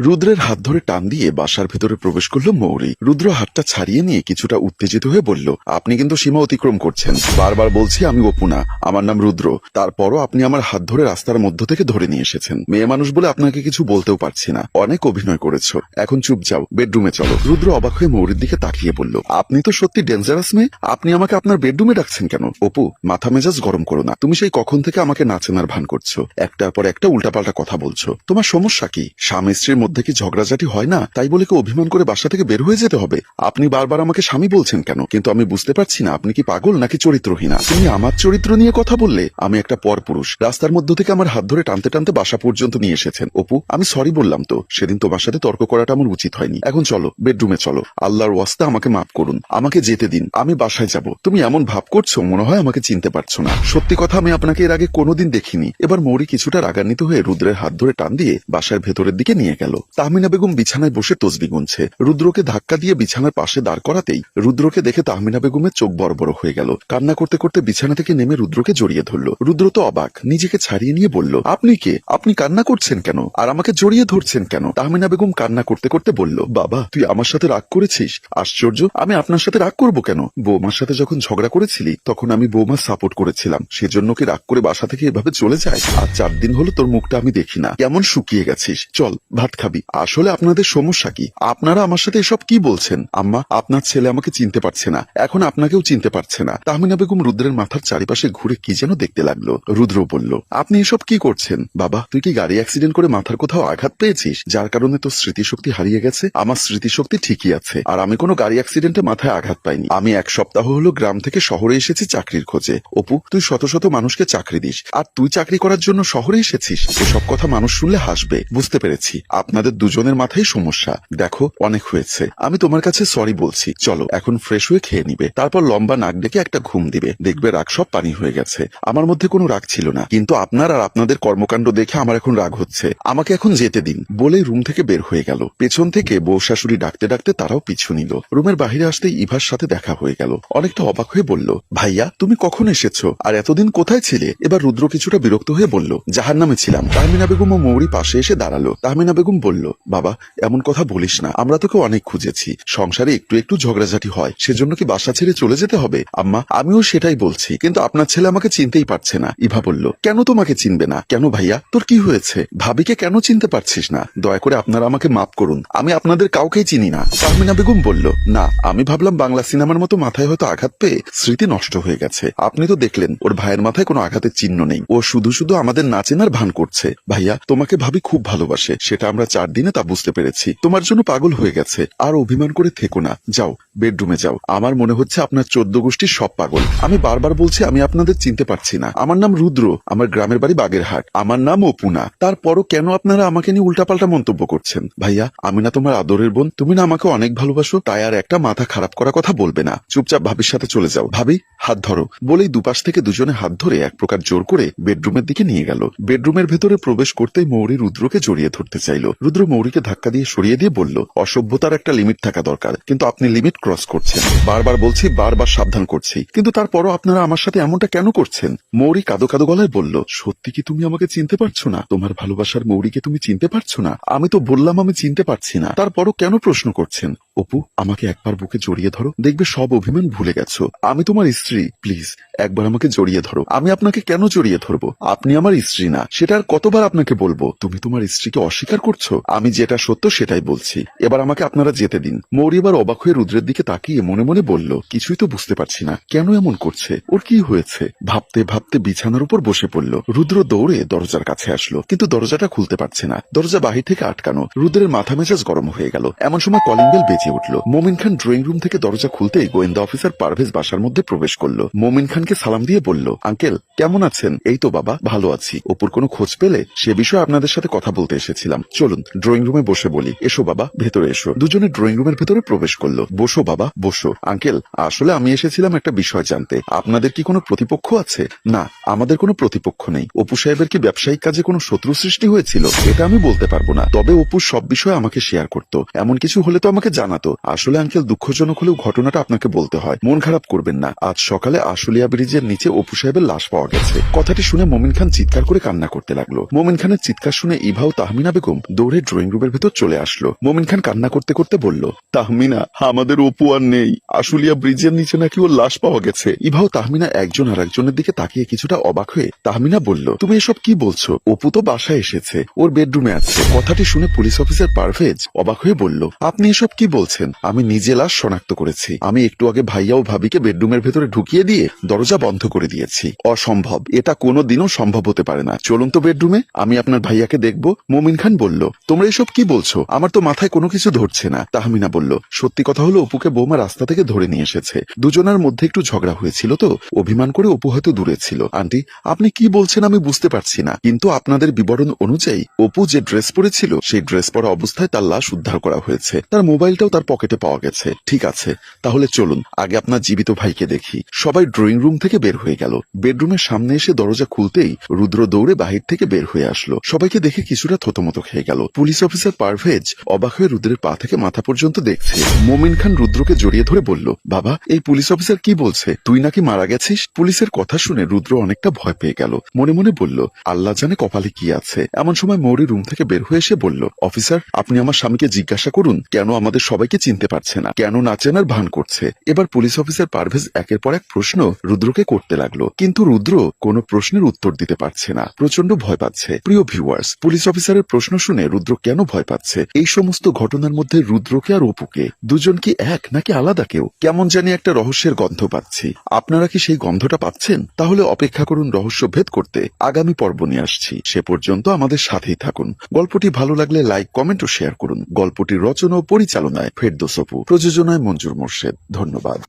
রুদ্রের হাত ধরে টান দিয়ে বাসার ভেতরে প্রবেশ করল মৌরি। রুদ্র হাতটা ছাড়িয়ে নিয়ে কিছুটা উত্তেজিত হয়ে বলল, আপনি কিন্তু সীমা অতিক্রম করছেন। বারবার বলছি আমি অপুনা, আমার নাম রুদ্র। তারপরও আপনি আমার হাত ধরে রাস্তার মধ্য থেকে ধরে নিয়ে এসেছেন। মেয়ে মানুষ বলে আপনাকে কিছু বলতেও পারছি না। অনেক অভিনয় করেছ। এখন চুপ যাও, বেডরুমে চলো। রুদ্র অবাক হয়ে মৌরির দিকে তাকিয়ে বলল, আপনি তো সত্যি ডেঞ্জারাস মেয়ে। আপনি আমাকে আপনার বেডরুমে ডাকছেন কেন? অপু, মাথা মেজাজ গরম করো না। তুমি সেই কখন থেকে আমাকে নাচেনার ভান করছ? একটার পর একটা উল্টাপাল্টা কথা বলছো। তোমার সমস্যা কি? স্বামী স্ত্রীর মধ্যে কি ঝগড়াঝাটি হয় না? তাই বলে কি অভিমান করে বাসা থেকে বের হয়ে যেতে হবে? আপনি বারবার আমাকে স্বামী বলছেন কেন? কিন্তু আমি বুঝতে পারছি না, আপনি কি পাগল নাকি চরিত্রহীনা? তুমি আমার চরিত্র নিয়ে কথা বললে, আমি একটা পরপুরুষ। রাস্তার মধ্য থেকে আমার হাত ধরে টানতে টানতে বাসা পর্যন্ত নিয়ে এসেছেন। অপু, আমি সরি বললাম তো, সেদিন তোমার সাথে তর্ক করাটা আমার উচিত হয়নি। এখন চলো বেডরুমে চলো। আল্লাহর ওয়াস্তা আমাকে মাফ করুন। আমাকে যেতে দিন, আমি বাসায় যাব। তুমি এমন ভাব করছ, মনে হয় আমাকে চিনতে পারছ না। সত্যি কথা, আমি আপনাকে এর আগে কোনোদিন দেখিনি। এবার মৌরি কিছুটা রাগান্বিত হয়ে রুদ্রের হাত ধরে টান দিয়ে বাসার ভেতরের দিকে নিয়ে গেল। তাহমিনা বেগম বিছানায় বসে তসবি গুনছে। রুদ্রকে ধাক্কা দিয়ে বিছানার পাশে দাঁড় করাতেই রুদ্রকে দেখে তাহমিনা বেগমের চোখ বড় বড় হয়ে গেল। কান্না করতে করতে বিছানা থেকে নেমে রুদ্রকে জড়িয়ে ধরল। রুদ্র তো অবাক, নিজেকে ছাড়িয়ে নিয়ে বলল, আপনি কে? আপনি কান্না করছেন কেন? আর আমাকে জড়িয়ে ধরছেন কেন? তাহমিনা বেগম কান্না করতে করতে বলল, বাবা, তুই আমার সাথে রাগ করেছিস? আশ্চর্য, আমি আপনার সাথে রাগ করব কেন? বৌমার সাথে যখন ঝগড়া করেছিলি, তখন আমি বৌমার সাপোর্ট করেছিলাম। সেজন্য কি রাগ করে বাসা থেকে এভাবে চলে যায়? আর চার দিন হলো তোর মুখটা আমি দেখি না। কেমন শুকিয়ে গেছিস? চল, ভাত খাবি আসলে আপনাদের সমস্যা কি? আপনারা আমার সাথে এসব কি বলছেন? আম্মা, আপনার ছেলে আমাকে চিনতে পারছে না। এখন আপনাকেও চিনতে পারছে না। তাহমিনা বেগম রুদ্রের মাথার চারিপাশে ঘুরে কি যেন দেখতে লাগল। রুদ্র বলল, আপনি এসব কি করছেন? বাবা, তুই কি গাড়ি অ্যাক্সিডেন্ট করে মাথার কোথাও আঘাত পেয়েছিস? যার কারণে তোর স্মৃতিশক্তি হারিয়ে গেছে? আমার স্মৃতিশক্তি ঠিকই আছে, আর আমি কোনো গাড়ি অ্যাক্সিডেন্টে মাথায় আঘাত পাইনি। আমি এক সপ্তাহ হলো গ্রাম থেকে শহরে এসেছি চাকরির খোঁজে। অপু, তুই শত শত মানুষকে চাকরি দিস, আর তুই চাকরি করার জন্য শহরে এসেছিস? এসব কথা মানুষ শুনলে হাসবে, বুঝতে পেরেছি। আপনাদের দুজনের মাথায় সমস্যা। দেখো, অনেক হয়েছে। আমি তোমার কাছে সরি বলছি। চলো, এখন ফ্রেশ হয়ে খেয়ে নিবে। তারপর লম্বা নাক ডেকে একটা ঘুম দিবে। দেখবে রাগ সব পানি হয়ে গেছে। আমার মধ্যে কোনো রাগ ছিল না। কিন্তু আপনার আর আপনাদের কর্মকাণ্ড দেখে আমার এখন রাগ হচ্ছে। আমাকে এখন যেতে দিন। বলে রুম থেকে বের হয়ে গেল। পেছন থেকে বউ শাশুড়ি ডাকতে ডাকতে তারাও পিছু নিল। রুমের বাহিরে আসতে ইভার সাথে দেখা হয়ে গেল। অনেকটা অবাক হয়ে বলল, ভাইয়া, তুমি কখন এসেছ? আর এতদিন কোথায় ছিলে? এবার রুদ্র কিছুটা বিরক্ত হয়ে বলল জাহার নামে ছিলাম। তাহমিনা বেগম ও মৌরি পাশে এসে দাঁড়াল। তাহমিনা বেগম বলল, বাবা, এমন কথা বলিস না। আমরা তোকে অনেক খুঁজেছি। সংসারে একটু একটু ঝগড়াঝাটি হয়। সেজন্য কি বাসা ছেড়ে চলে যেতে হবে? আম্মা, আমিও সেটাই বলছি। কিন্তু আপনার ছেলে আমাকে চিনতেই পারছে না। ইভা বলল, কেন তোমাকে চিনবে না? কেন ভাইয়া? তোর কি হয়েছে? ভাবিকে কেন চিনতে পারছিস না? দয়া করে আপনারা আমাকে মাফ করুন। আমি আপনাদের কাউকেই চিনি না। তাহমিনা বেগম বলল, না, আমি ভাবলাম বাংলা সিনেমার মতো মাথায় হয়তো আঘাত পেয়ে স্মৃতি নষ্ট হয়ে গেছে। আপনি তো দেখলেন, ওর ভাইয়ের মাথায় কোনো আঘাতের চিহ্ন নেই। ও শুধু শুধু আমাদের নাচেনার ভান করছে। ভাইয়া, তোমাকে ভাবি খুব ভালোবাসে। সেটা আমরা চার দিনে তা বুঝতে পেরেছি। তোমার জন্য পাগল হয়ে গেছে। আর অভিমান করে থেকো না। যাও, বেডরুমে যাও। আমার মনে হচ্ছে আপনার চোদ্দ গোষ্ঠীর সব পাগল। আমি বারবার বলছি, আমি আপনাদের চিনতে পারছি না। আমার নাম রুদ্র। আমার গ্রামের বাড়ি বাগেরহাট। আমার নাম অপুনা। তারপরও কেন আপনারা আমাকে নিয়ে উল্টাপাল্টা মন্তব্য করছেন? ভাইয়া, আমি না তোমার আদরের বোন। তুমি না আমাকে অনেক ভালোবাসো। তাই আর একটা মাথা খারাপ করা কথা বলবে না। চুপচাপ ভাবির সাথে চলে যাও। ভাবি, হাত ধরো। বলেই দুপাশ থেকে দুজনে হাত ধরে এক প্রকার জোর করে বেডরুমের দিকে নিয়ে গেল। বেডরুমের ভেতরে প্রবেশ করতেই মৌরি রুদ্রকে জড়িয়ে ধরতে চাইল। রুদ্র মৌরিকে ধাক্কা দিয়ে সরিয়ে দিয়ে বলল, অসভ্যতার একটা লিমিট থাকা দরকার, কিন্তু আপনি লিমিট ক্রস করছেন। বারবার বলছি, বারবার সাবধান করছি, কিন্তু তারপরও আপনারা আমার সাথে এমনটা কেন করছেন? মৌরি কাদো কাদো গলায় বলল, সত্যি কি তুমি আমাকে চিনতে পারছ না? তোমার ভালোবাসার মৌরিকে তুমি চিনতে পারছ না? আমি তো বললাম আমি চিনতে পারছি না। তারপরও কেন প্রশ্ন করছেন? অপু, আমাকে একবার বুকে জড়িয়ে ধরো, দেখবে সব অভিমান ভুলে গেছো। আমি তোমার স্ত্রী, প্লিজ, একবার আমাকে জড়িয়ে ধরো। আমি আপনাকে কেন জড়িয়ে ধরবো? আপনি আমার স্ত্রী না। সেটা আর কতবার আপনাকে বলব? তুমি তোমার স্ত্রীকে অস্বীকার করছ? আমি যেটা সত্য সেটাই বলছি। এবার আমাকে আপনারা যেতে দিন। মৌরি এবার অবাক হয়ে রুদ্রের দিকে তাকিয়ে মনে মনে বলল, কিছুই তো বুঝতে পারছি না। কেন এমন করছে? ওর কি হয়েছে? ভাবতে ভাবতে বিছানার উপর বসে পড়ল। রুদ্র দৌড়ে দরজার কাছে আসলো, কিন্তু দরজাটা খুলতে পারছে না। দরজা বাহির থেকে আটকানো। রুদ্রের মাথা মেজাজ গরম হয়ে গেল। এমন সময় কলিং বেল বেজে উঠল। মোমিন খান ড্রয়িং রুম থেকে দরজা খুলতেই গোয়েন্দা অফিসার পারভেজ বাসার মধ্যে প্রবেশ করল। মোমিন খানকে সালাম দিয়ে বলল, আঙ্কেল, কেমন আছেন? এই তো বাবা, ভালো আছি। অপুর কোনো খোঁজ পেলে? সে বিষয়ে আপনাদের সাথে কথা বলতে এসেছিলাম। চলুন। ড্রয়িং রুমে বসে বলি, এসো বাবা, ভেতরে এসো। দুজনে ড্রয়িং রুমের ভেতরে প্রবেশ করল। বসো বাবা, বসো। আঙ্কেল, আসলে আমি এসেছিলাম একটা বিষয় জানতে। আপনাদের কি কোনো প্রতিপক্ষ আছে? না, আমাদের কোনো প্রতিপক্ষ নেই। অপু সাহেবের কি ব্যবসায়িক কাজে কোনো শত্রু সৃষ্টি হয়েছিল? এটা আমি বলতে পারব না। তবে অপু সব বিষয় আমাকে শেয়ার করত। এমন কিছু হলে তো আমাকে জানাতো। আসলে আঙ্কেল, দুঃখজনক হলেও ঘটনাটা আপনাকে বলতে হয়। মন খারাপ করবেন না। আজ সকালে আশুলিয়া ব্রিজের নিচে অপু সাহেবের লাশ পাওয়া গেছে। কথাটি শুনে মোমিন খান চিৎকার করে কান্না করতে লাগল। মোমিন খানের চিৎকার শুনে ইভাও তাহমিনা বেগম দৌড়ে ড্রয়িং রুমের ভেতর চলে আসলো। মোমিন খান কান্না করতে করতে বলল, তাহমিনা, আমাদের অপু আর নেই। আশুলিয়া ব্রিজের নিচে নাকি ওর লাশ পাওয়া গেছে। ইভাও তাহমিনা একজন আর একজনের দিকে তাকিয়ে কিছুটা অবাক হয়ে তাহমিনা বলল, তুমি এসব কি বলছো? অপু তো বাসায় এসেছে। ওর বেডরুমে আছে। কথাটি শুনে পুলিশ অফিসার পারভেজ অবাক হয়ে বলল, আপনি এসব কি বলছেন? আমি নিজে লাশ শনাক্ত করেছি। আমি একটু আগে ভাইয়া ও ভাবিকে বেডরুমের ভেতরে ঢুকিয়ে দিয়ে দরজা বন্ধ করে দিয়েছি। অসম্ভব। এটা কোনো দিনও সম্ভব হতে পারে না। চলুন তো বেডরুমে আমি আপনার ভাইয়াকে দেখব। মোমিন খান বলল তোমরা এসব কি বলছো? আমার তো মাথায় কোনো কিছু ধরছে না। তাহমিনা বলল, সত্যি কথা হলো অপুকে বৌমা রাস্তা থেকে ধরে নিয়ে এসেছে। দুজনের মধ্যে একটু ঝগড়া হয়েছিল তো। অভিমান করে অপু হয়তো দূরে ছিল। আন্টি, আপনি কি বলছেন আমি বুঝতে পারছি না। কিন্তু আপনাদের বিবরণ অনুযায়ী, অপু যে ড্রেস পরেছিল, সেই ড্রেস পরা অবস্থায় তার লাশ উদ্ধার করা হয়েছে। তার মোবাইলটাও তার পকেটে পাওয়া গেছে। ঠিক আছে, তাহলে চলুন, আগে আপনার জীবিত ভাইকে দেখি। সবাই ড্রয়িং রুম থেকে বের হয়ে গেল। বেডরুমের সামনে এসে দরজা খুলতেই রুদ্র দৌড়ে বাহির থেকে বের হয়ে আসলো। সবাইকে দেখে কিছুটা থতমত খেয়ে গেল। পুলিশ অফিসার পারভেজ অবাক হয়ে রুদ্রের পা থেকে মাথা পর্যন্ত দেখছে। মোমিন খান রুদ্রকে জড়িয়ে ধরে বলল, বাবা, এই পুলিশ অফিসার কি বলছে? তুই নাকি মারা গেছিস? পুলিশের কথা শুনে রুদ্র অনেকটা ভয় পেয়ে গেল। মনে মনে বলল, আল্লাহ জানে কপালে কি আছে। এমন সময় মৌরি রুম থেকে বের হয়ে এসে বলল, অফিসার, আপনি আমার স্বামীকে জিজ্ঞাসা করুন, কেন আমাদের সবাইকে চিনতে পারছে না? কেন না চেনার ভান করছে? এবার পুলিশ অফিসার পারভেজ একের পর এক প্রশ্ন রুদ্রকে করতে লাগল। কিন্তু রুদ্র কোনো প্রশ্নের উত্তর দিতে পারছে না। প্রচণ্ড ভয় পাচ্ছে। প্রিয় ভিউয়ার্স, পুলিশ অফিসারের প্রশ্ন শুনে রুদ্র কেন ভয় পাচ্ছে? এই সমস্ত ঘটনার মধ্যে রুদ্রকে আর অপুকে? দুজন কি এক নাকি আলাদা কেউ? কেমন জানি একটা রহস্যের গন্ধ পাচ্ছি। আপনারা কি সেই গন্ধটা পাচ্ছেন? তাহলে অপেক্ষা করুন রহস্য ভেদ করতে। আগামী পর্ব নিয়ে আসছি। সে পর্যন্ত আমাদের সাথেই থাকুন। গল্পটি ভালো লাগলে লাইক, কমেন্ট ও শেয়ার করুন। গল্পটির রচনা ও পরিচালনায় ফেরদোসপু প্রযোজনায় মঞ্জুর মোর্শেদ। ধন্যবাদ।